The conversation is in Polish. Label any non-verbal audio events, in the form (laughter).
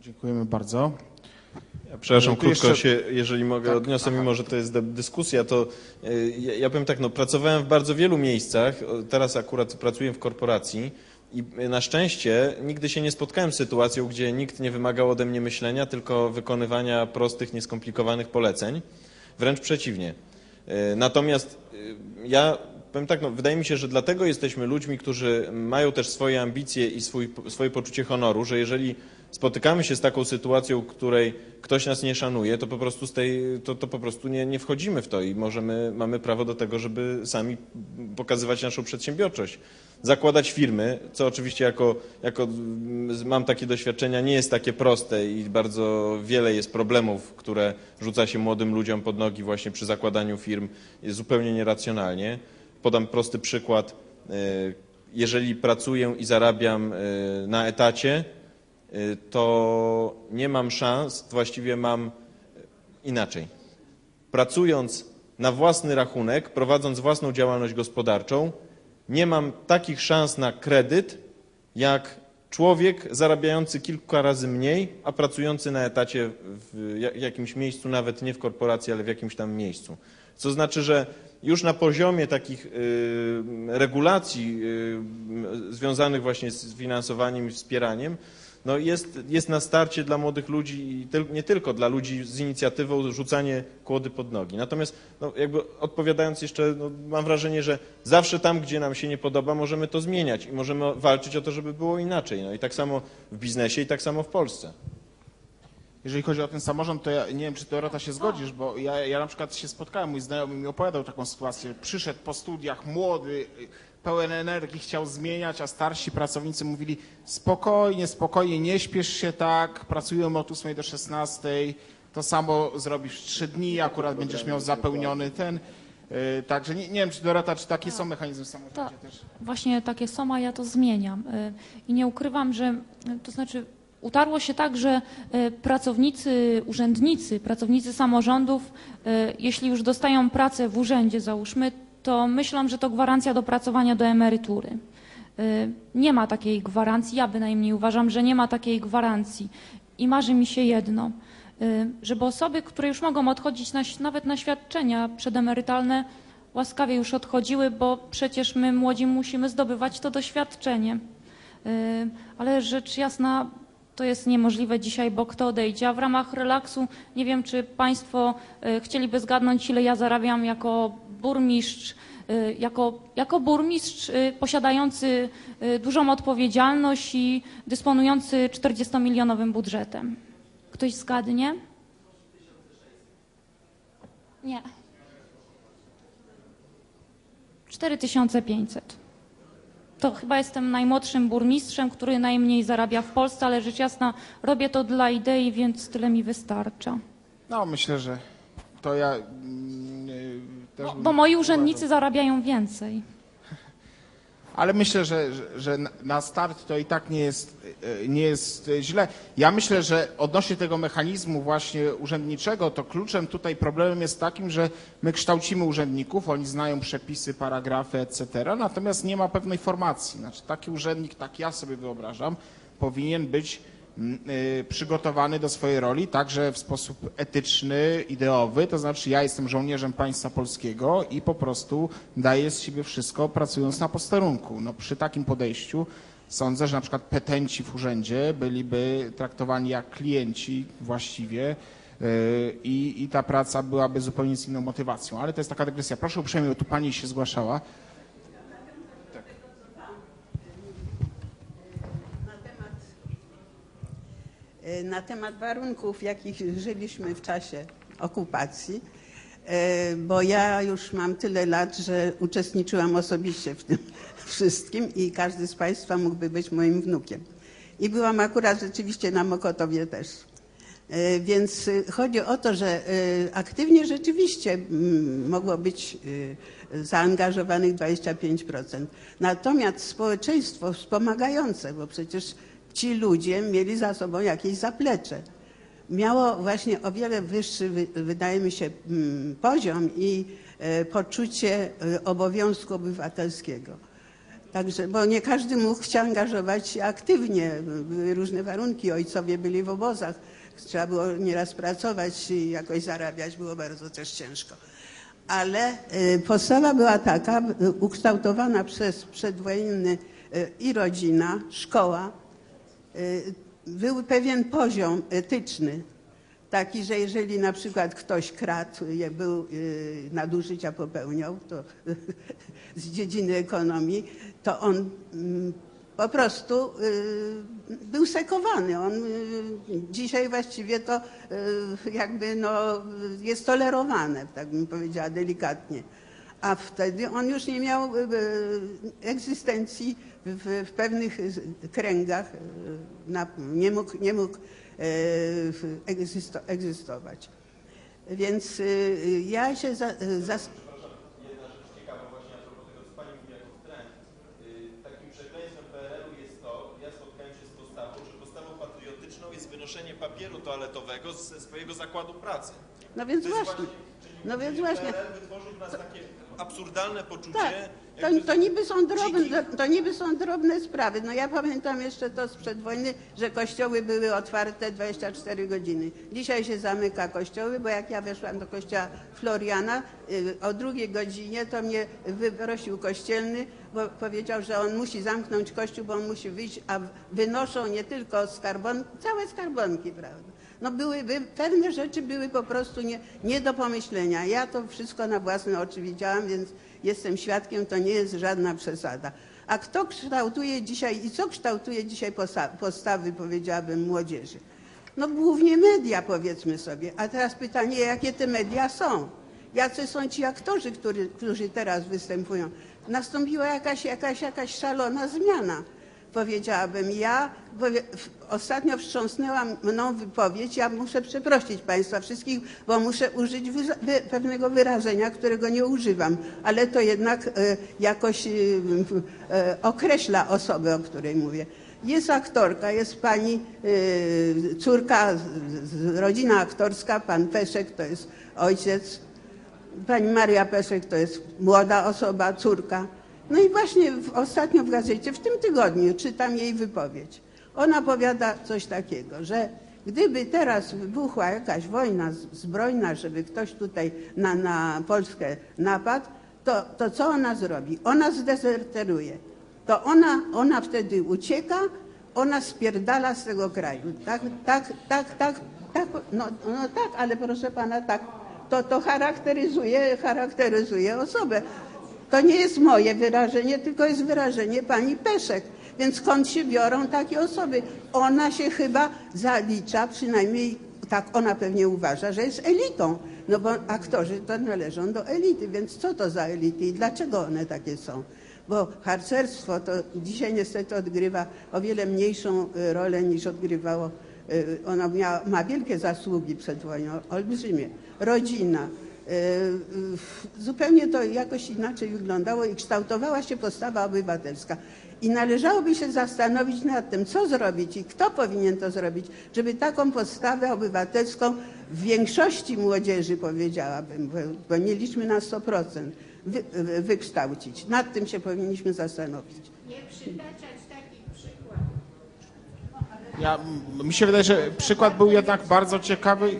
Dziękujemy bardzo. Ja przepraszam, krótko jeszcze- się, jeżeli mogę, Tak, odniosę, aha. mimo że to jest dyskusja, to y, ja, ja powiem tak, no pracowałem w bardzo wielu miejscach, teraz akurat pracuję w korporacji i y, na szczęście nigdy się nie spotkałem z sytuacją, gdzie nikt nie wymagał ode mnie myślenia, tylko wykonywania prostych, nieskomplikowanych poleceń. Wręcz przeciwnie. Y, Natomiast ja powiem tak, no, wydaje mi się, że dlatego jesteśmy ludźmi, którzy mają też swoje ambicje i swój, swoje poczucie honoru, że jeżeli spotykamy się z taką sytuacją, której ktoś nas nie szanuje, to po prostu, z tej, to, to po prostu nie, nie wchodzimy w to i możemy, mamy prawo do tego, żeby sami pokazywać naszą przedsiębiorczość. Zakładać firmy, co oczywiście jako, jako mam takie doświadczenia, nie jest takie proste i bardzo wiele jest problemów, które rzuca się młodym ludziom pod nogi właśnie przy zakładaniu firm zupełnie nieracjonalnie. Podam prosty przykład. E, Jeżeli pracuję i zarabiam e, na etacie, y, to nie mam szans, właściwie mam inaczej. Pracując na własny rachunek, prowadząc własną działalność gospodarczą, nie mam takich szans na kredyt, jak człowiek zarabiający kilka razy mniej, a pracujący na etacie w ja- jakimś miejscu, nawet nie w korporacji, ale w jakimś tam miejscu. Co znaczy, że już na poziomie takich y, regulacji y, związanych właśnie z finansowaniem i wspieraniem, no jest, jest na starcie dla młodych ludzi i tyl, nie tylko dla ludzi z inicjatywą rzucanie kłody pod nogi. Natomiast no jakby odpowiadając jeszcze, no mam wrażenie, że zawsze tam, gdzie nam się nie podoba, możemy to zmieniać i możemy walczyć o to, żeby było inaczej. No i tak samo w biznesie i tak samo w Polsce. Jeżeli chodzi o ten samorząd, to ja nie wiem, czy Dorota się zgodzisz, bo ja, ja na przykład się spotkałem, mój znajomy mi opowiadał taką sytuację. Przyszedł po studiach młody, pełen energii, chciał zmieniać, a starsi pracownicy mówili spokojnie, spokojnie, nie śpiesz się tak, pracujemy od 8 do 16, to samo zrobisz w 3 dni, akurat będziesz miał zapełniony ten. y, Także nie, nie wiem, czy Dorota, czy takie są mechanizmy w samorządzie Tak. też. Właśnie takie są, a ja to zmieniam. Y, I nie ukrywam, że y, to znaczy utarło się tak, że y, pracownicy, urzędnicy, pracownicy samorządów, y, jeśli już dostają pracę w urzędzie, załóżmy, to myślą, że to gwarancja dopracowania do emerytury. Y, Nie ma takiej gwarancji, ja bynajmniej uważam, że nie ma takiej gwarancji. I marzy mi się jedno, żeby osoby, które już mogą odchodzić na, nawet na świadczenia przedemerytalne, łaskawie już odchodziły, bo przecież my młodzi musimy zdobywać to doświadczenie. Ale rzecz jasna, to jest niemożliwe dzisiaj, bo kto odejdzie? A w ramach relaksu nie wiem, czy Państwo y, chcieliby zgadnąć, ile ja zarabiam jako burmistrz, y, jako, jako burmistrz y, posiadający dużą odpowiedzialność i dysponujący 40-milionowym budżetem. Ktoś zgadnie? Nie. 4500. To chyba jestem najmłodszym burmistrzem, który najmniej zarabia w Polsce, ale rzecz jasna robię to dla idei, więc tyle mi wystarcza. No myślę, że to ja mm, y, też Bo, bym bo moi uważał. urzędnicy zarabiają więcej. Ale myślę, że, że, na- start to i tak nie jest, e, nie jest e, źle. Ja myślę, że odnośnie tego mechanizmu właśnie urzędniczego, to kluczem tutaj problemem jest takim, że my kształcimy urzędników, oni znają przepisy, paragrafy, etc., natomiast nie ma pewnej formacji. Znaczy taki urzędnik, tak ja sobie wyobrażam, powinien być przygotowany do swojej roli także w sposób etyczny, ideowy, to znaczy ja jestem żołnierzem państwa polskiego i po prostu daję z siebie wszystko pracując na posterunku. No, przy takim podejściu sądzę, że na przykład petenci w urzędzie byliby traktowani jak klienci właściwie y, i, i ta praca byłaby zupełnie z inną motywacją. Ale to jest taka dygresja. Proszę uprzejmie, tu pani się zgłaszała. Na temat warunków, w jakich żyliśmy w czasie okupacji, e, bo ja już mam tyle lat, że uczestniczyłam osobiście w tym (laughs) wszystkim i każdy z Państwa mógłby być moim wnukiem. I byłam akurat rzeczywiście na Mokotowie też. E, Więc e, chodzi o to, że e, aktywnie rzeczywiście mogło być e, zaangażowanych 25%. Natomiast społeczeństwo wspomagające, bo przecież ci ludzie mieli za sobą jakieś zaplecze, miało właśnie o wiele wyższy, wy- wydaje mi się, mm, poziom i e, poczucie e, obowiązku obywatelskiego. Także, bo nie każdy mógł się angażować aktywnie. Były różne warunki. Ojcowie byli w obozach. Trzeba było nieraz pracować i jakoś zarabiać. Było bardzo też ciężko. Ale y, postawa była taka, ukształtowana przez przedwojenny i rodzina, szkoła, był pewien poziom etyczny, taki, że jeżeli na przykład ktoś kradł, był y, nadużycia popełniał to, (laughs) z dziedziny ekonomii, to on mm, po prostu y, był sekowany. On, y, dzisiaj właściwie to y, jakby no, jest tolerowane, tak bym powiedziała delikatnie. A wtedy on już nie miał y, y, egzystencji w, w pewnych kręgach, y, na, nie mógł, nie mógł egzysto, egzystować. Więc ja się za, zas, Jedna rzecz ciekawa właśnie a propos tego, co Pani mówi jako trend. Takim przekleństwem PRL-u jest to, ja spotkałem się z postawą, że postawą patriotyczną jest wynoszenie papieru toaletowego ze swojego zakładu pracy. no więc właśnie, czyli no więc właśnie. PRL wytworzył w nas takie absurdalne poczucie, Tak, to, to, niby są drobne, to niby są drobne sprawy. No ja pamiętam jeszcze to sprzed wojny, że kościoły były otwarte 24 godziny. Dzisiaj się zamyka kościoły, bo jak ja weszłam do kościoła Floriana y, o drugiej godzinie, to mnie wyprosił kościelny, bo powiedział, że on musi zamknąć kościół, bo on musi wyjść, a wynoszą nie tylko skarbonki, całe skarbonki, prawda? No były, by, pewne rzeczy były po prostu nie, nie do pomyślenia. Ja to wszystko na własne oczy widziałam, więc jestem świadkiem, to nie jest żadna przesada. A kto kształtuje dzisiaj i co kształtuje dzisiaj postawy, powiedziałabym, młodzieży? No głównie media, powiedzmy sobie. A teraz pytanie, jakie te media są? Jacy są ci aktorzy, którzy, którzy teraz występują? Nastąpiła jakaś, jakaś, jakaś szalona zmiana powiedziałabym. Ja ostatnio wstrząsnęła mną wypowiedź, ja muszę przeprosić Państwa wszystkich, bo muszę użyć wy, pewnego wyrażenia, którego nie używam, ale to jednak e, jakoś e, e, określa osobę, o której mówię. Jest aktorka, jest pani córka, rodzina aktorska, pan Peszek to jest ojciec, Pani Maria Peszek to jest młoda osoba, córka. No i właśnie w, ostatnio w gazecie, w tym tygodniu czytam jej wypowiedź. Ona powiada coś takiego, że gdyby teraz wybuchła jakaś wojna zbrojna, żeby ktoś tutaj na, na Polskę napadł, to, to co ona zrobi? Ona zdezerteruje. To ona, ona wtedy ucieka, ona spierdala z tego kraju. Tak, tak, tak, tak, tak, no, no tak, ale proszę pana, tak, to, to charakteryzuje, charakteryzuje osobę. To nie jest moje wyrażenie, tylko jest wyrażenie pani Peszek. Więc skąd się biorą takie osoby? Ona się chyba zalicza, przynajmniej tak ona pewnie uważa, że jest elitą. No bo aktorzy to należą do elity, więc co to za elity i dlaczego one takie są? Bo harcerstwo to dzisiaj niestety odgrywa o wiele mniejszą y, rolę niż odgrywało. y, Ono mia, ma wielkie zasługi przed wojną, olbrzymie. Rodzina. Y, y, Zupełnie to jakoś inaczej wyglądało i kształtowała się postawa obywatelska. I należałoby się zastanowić nad tym, co zrobić i kto powinien to zrobić, żeby taką postawę obywatelską w większości młodzieży, powiedziałabym, bo, nie liczmy na 100%, wy, wy, wykształcić. Nad tym się powinniśmy zastanowić. Nie przytaczać takich przykładów. Ja, mi się wydaje, że przykład był jednak bardzo ciekawy